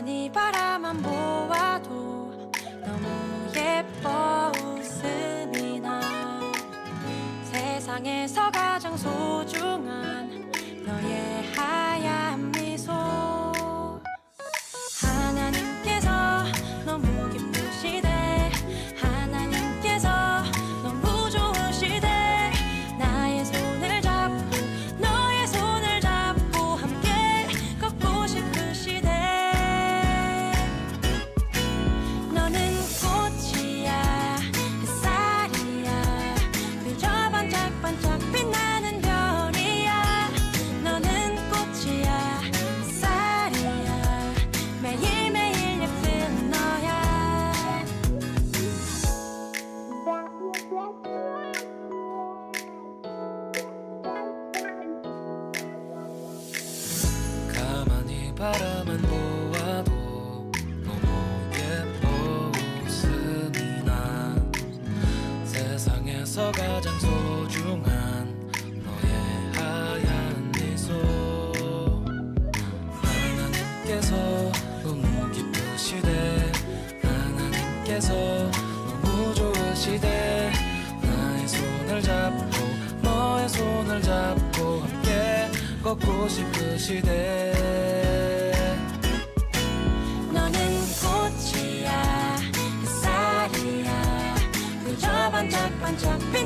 아니 바라만 보아도 너무 예뻐 웃음이 나. 세상에서 가장 소중한 안에서 너무 좋은 시대. 나의 손을 잡고 너의 손을 잡고 함께 걷고 싶은 시대. 너는 꽃이야 그 햇살이야. 그저 반짝반짝 빛